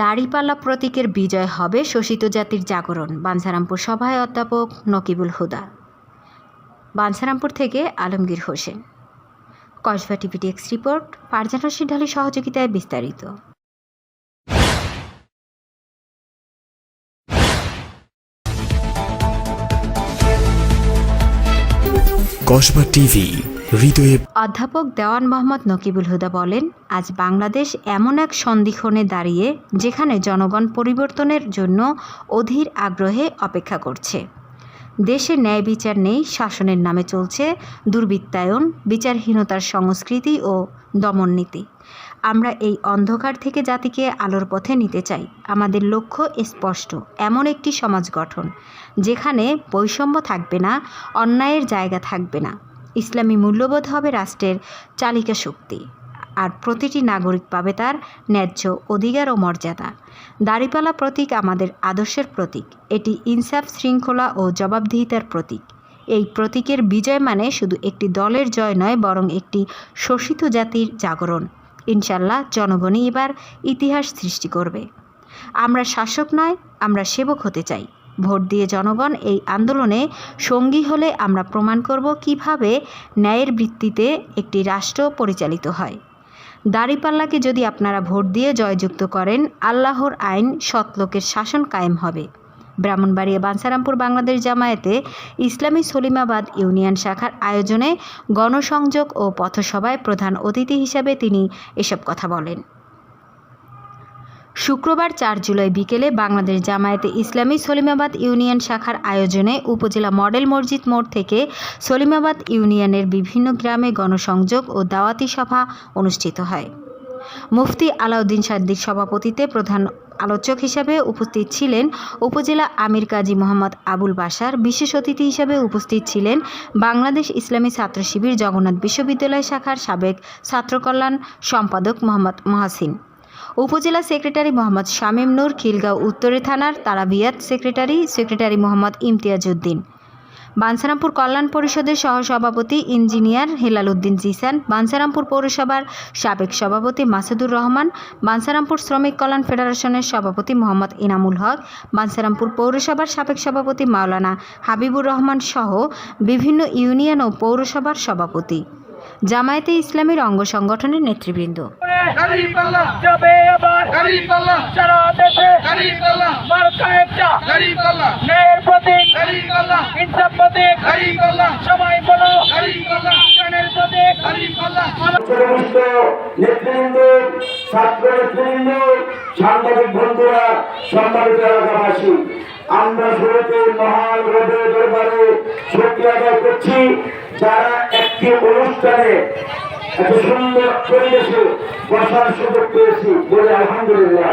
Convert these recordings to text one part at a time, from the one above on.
দাড়িপাল্লা প্রতীকের বিজয় হবে শোষিত জাতির জাগরণ। বাঞ্ছারামপুর সভায় অধ্যাপক নকিবুল হুদা। বাঞ্ছারামপুর থেকে আলমগীর হোসেন। কসবা টিভি ডেক্স রিপোর্ট, পারজানা সিডালি সহযোগিতায় বিস্তারিত। কসবা টিভি অধ্যাপক দেওয়ান মোহাম্মদ নকিবুল হুদা বলেন, আজ বাংলাদেশ এমন এক সন্ধিক্ষণে দাঁড়িয়ে, যেখানে জনগণ পরিবর্তনের জন্য অধীর আগ্রহে অপেক্ষা করছে। দেশে ন্যায় বিচার নেই, শাসনের নামে চলছে দুর্বৃত্তায়ন, বিচারহীনতার সংস্কৃতি ও দমননীতি। আমরা এই অন্ধকার থেকে জাতিকে আলোর পথে নিতে চাই। আমাদের লক্ষ্য স্পষ্ট, এমন একটি সমাজ গঠন, যেখানে বৈষম্য থাকবে না, অন্যায়ের জায়গা থাকবে না। ইসলামী মূল্যবোধ হবে রাষ্ট্রের চালিকা শক্তি, আর প্রতিটি নাগরিক পাবে তার ন্যায্য অধিকার ও মর্যাদা। দাড়িপালা প্রতীক আমাদের আদর্শের প্রতীক, এটি ইনসাফ, শৃঙ্খলা ও জবাবদিহিতার প্রতীক। এই প্রতীকের বিজয় মানে শুধু একটি দলের জয় নয়, বরং একটি শোষিত জাতির জাগরণ। ইনশাল্লাহ জনগণই এবার ইতিহাস সৃষ্টি করবে। আমরা শাসক নয়, আমরা সেবক হতে চাই। ভোট দিয়ে জনগণ এই আন্দোলনে সঙ্গী হলে আমরা প্রমাণ করব কীভাবে ন্যায়ের ভিত্তিতে একটি রাষ্ট্র পরিচালিত হয়। দাড়িপাল্লাকে যদি আপনারা ভোট দিয়ে জয়যুক্ত করেন, আল্লাহর আইন সৎলোকের শাসন কায়েম হবে। ব্রাহ্মণবাড়িয়া বাঞ্ছারামপুর বাংলাদেশ জামায়াতে ইসলামী সলিমাবাদ ইউনিয়ন শাখার আয়োজনে গণসংযোগ ও পথসভায় প্রধান অতিথি হিসাবে তিনি এসব কথা বলেন। শুক্রবার চার জুলাই বিকেলে বাংলাদেশ জামায়াতে ইসলামী সলিমাবাদ ইউনিয়ন শাখার আয়োজনে উপজেলা মডেল মসজিদ মোড় থেকে সলিমাবাদ ইউনিয়নের বিভিন্ন গ্রামে গণসংযোগ ও দাওয়াতি সভা অনুষ্ঠিত হয়। মুফতি আলাউদ্দিন সাদ্দিক সভাপতিতে প্রধান আলোচক হিসাবে উপস্থিত ছিলেন উপজেলা আমির কাজী মোহাম্মদ আবুল বাসার বিশেষ অতিথি হিসাবে উপস্থিত ছিলেন বাংলাদেশ ইসলামী ছাত্র শিবির জগন্নাথ বিশ্ববিদ্যালয় শাখার সাবেক ছাত্রকল্যাণ সম্পাদক মোহাম্মদ মহাসিন, উপজেলা সেক্রেটারি মোহাম্মদ শামীম নূর খিলগাঁও উত্তরে থানার তারাবিয়াত সেক্রেটারি সেক্রেটারি মোহাম্মদ ইমতিয়াজ উদ্দিন। বাঞ্ছারামপুর কল্যাণ পরিষদের সহসভাপতি ইঞ্জিনিয়ার হেলাল উদ্দিন জিসান বাঞ্ছারামপুর পৌরসভার সাবেক সভাপতি মাসুদুর রহমান বাঞ্ছারামপুর শ্রমিক কল্যাণ ফেডারেশনের সভাপতি মোহাম্মদ ইনামুল হক বাঞ্ছারামপুর পৌরসভার সাবেক সভাপতি মাওলানা হাবিবুর রহমান সহ বিভিন্ন ইউনিয়ন ও পৌরসভার সভাপতি। জামায়াতে ইসলামীর অঙ্গ সংগঠনের নেতৃবৃন্দ গাড়িপাল্লা যাবে আবার গাড়িপাল্লা সারা দেশে গাড়িপাল্লা মার্কা একটা গাড়িপাল্লা ন্যায়ের প্রতীক। ইনসাফ প্রতীক। সবাই বলো গাড়িপাল্লা ন্যায়ের প্রতীক। গাড়িপাল্লা চতুর্থ নেতৃবৃন্দ ছাত্র নেতৃবৃন্দ সাংবাদিক বন্ধুরা সম্মানিত এলাকাবাসী আমরা শুরুতে মহান রোদের দরবারে শক্তি আদায় করছি। যারা একটি অনুষ্ঠানে এত সুন্দর পরিবেশে বসার সুযোগ পেয়েছি বলে আলহামদুলিল্লাহ।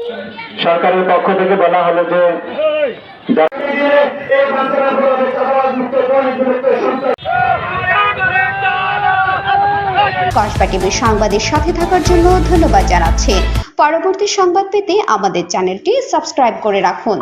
সরকারের পক্ষ থেকে বলা হলো যে কসবা টিভির সংবাদের সাথে থাকার জন্য ধন্যবাদ জানাচ্ছি। পরবর্তী সংবাদ পেতে আমাদের চ্যানেলটি সাবস্ক্রাইব করে রাখুন।